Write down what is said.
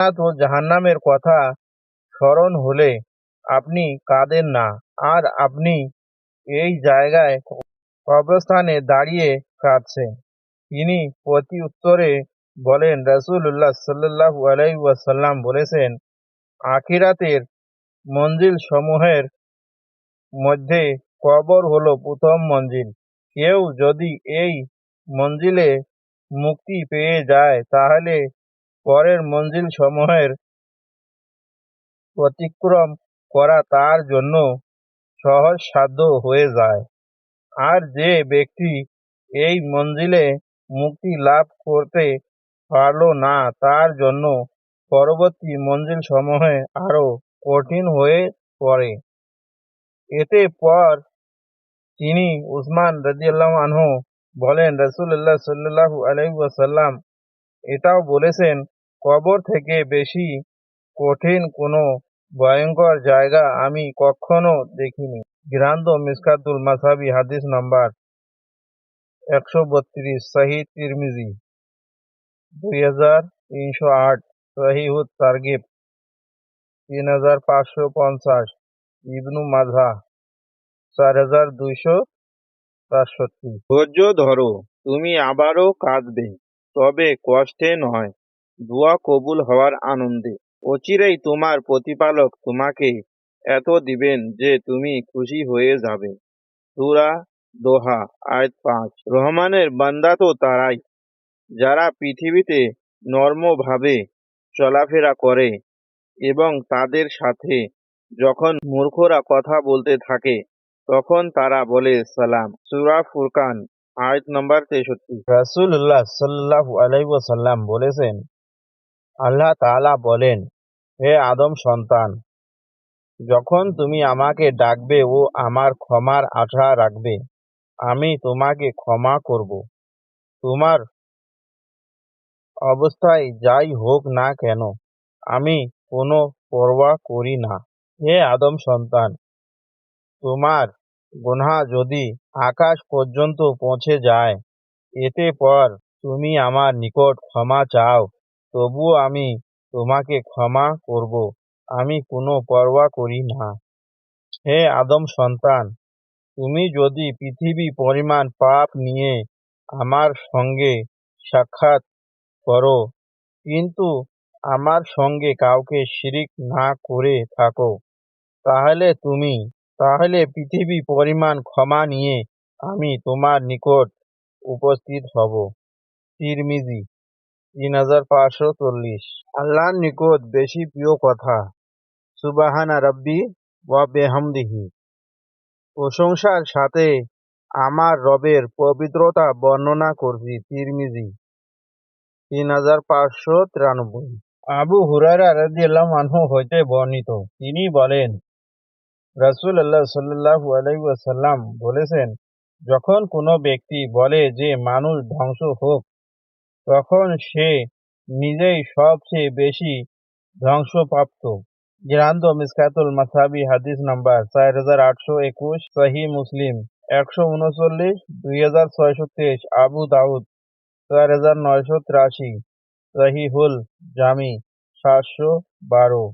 ও জাহান্নামের কথা স্মরণ হলে আপনি কাঁদেন না। আর আপনি এই জায়গায় কবরস্থানে দাঁড়িয়ে কাঁদছেন। তিনি প্রতি উত্তরে বলেন, রাসূলুল্লাহ সাল্লাল্লাহু আলাইহি ওয়াসাল্লাম বলেছেন, আখিরাতের মঞ্জিল সমূহের মধ্যে কবর হলো প্রথম মঞ্জিল। কেউ যদি এই মঞ্জিলে মুক্তি পেয়ে যায়, তাহলে পরের মঞ্জিল সমূহের অতিক্রম করা তার জন্য সহজসাধ্য হয়ে যায়। আর যে ব্যক্তি এই মঞ্জিলে মুক্তি লাভ করতে পারল না, তার জন্য পরবর্তী মঞ্জিল সমূহে আরও কঠিন হয়ে পড়ে। এতে পর তিনি উসমান রাদিয়াল্লাহু আনহু বলেন, রাসূলুল্লাহ সাল্লাল্লাহু আলাইহি ওয়াসাল্লাম এটাও বলেছেন কবর থেকে বেশি কঠিন কোনো ভয়ঙ্কর জায়গা আমি কখনো দেখিনি। গ্রান্দ মিসকাতুল মাসাবি হাদিস নাম্বার একশো বত্রিশ সাহি তিরমিজি, দুই হাজার তিনশো আট সহিহুদ তারগিব, তিন হাজার পাঁচশো পঞ্চাশ, ইবনু মাঝা চার হাজার দুইশো সাতষট্টি। ধৈর্য ধরো, তুমি আবারও কাঁদবে, তবে কষ্টে নয়। দোয়া কবুল হওয়ার আনন্দে। অচিরেই তোমার প্রতিপালক তোমাকে এত দিবেন যে তুমি খুশি হয়ে যাবে। সূরা দোহা, আয়াত পাঁচ। রহমানের বান্দা তো তারাই, যারা পৃথিবীতে নর্মভাবে চলাফেরা করে এবং তাদের সাথে যখন মূর্খরা কথা বলতে থাকে, তখন তারা বলে সালাম। সূরা ফুরকান, আয়াত নম্বর তেষট্টি। রাসূলুল্লাহ সাল্লাহ আলাইহি ওয়াসাল্লাম বলেছেন আল্লাহ তাআলা বলেন, হে আদম সন্তান, যখন তুমি আমাকে ডাকবে ও আমার ক্ষমার আশা রাখবে, আমি তোমাকে ক্ষমা করব। তোমার অবস্থায় যাই হোক না কেন, আমি কোনো পরোয়া করি না। হে আদম সন্তান, তোমার গুনাহ যদি আকাশ পর্যন্ত পৌঁছে যায়, এতে পর তুমি আমার নিকট ক্ষমা চাও। তবুও আমি তোমাকে ক্ষমা করব। আমি কোনো পরোয়া করি না। হে আদম সন্তান, তুমি যদি পৃথিবী পরিমাণ পাপ নিয়ে আমার সঙ্গে সাক্ষাৎ করো, কিন্তু আমার সঙ্গে কাউকে শিরিক না করে থাকো, তাহলে তুমি, তাহলে পৃথিবী পরিমাণ ক্ষমা নিয়ে আমি তোমার নিকট উপস্থিত হব। তিরমিজি তিন হাজার পাঁচশো চল্লিশ। নিকট বেশি প্রিয় কথা রব্বি ওয়া বেহামদিহি। প্রশংসার সাথে আমার রবের পবিত্রতা বর্ণনা করছি তিরমিজি। তিন হাজার পাঁচশো তিরানব্বই। আবু হুরারা রাদিয়াল্লাহু আনহু হইতে বর্ণিত। তিনি বলেন, রাসূলুল্লাহ সাল্লাল্লাহু আলাইহি ওয়াসাল্লাম বলেছেন, যখন কোনো ব্যক্তি বলে যে মানুষ ধ্বংস হোক তখন সে নিজেই সবচেয়ে বেশি ধ্বংসপ্রাপ্ত। গ্রান্ত মিসকাতুল মাসাবি, হাদিস নাম্বার চার হাজার আটশো একুশ, সহি মুসলিম, একশো উনচল্লিশ, দুই হাজার ছয়শো তেইশ, আবু দাউদ, চার হাজার নয়শো তিরাশি, সহিহুল জামি, সাতশো বারো।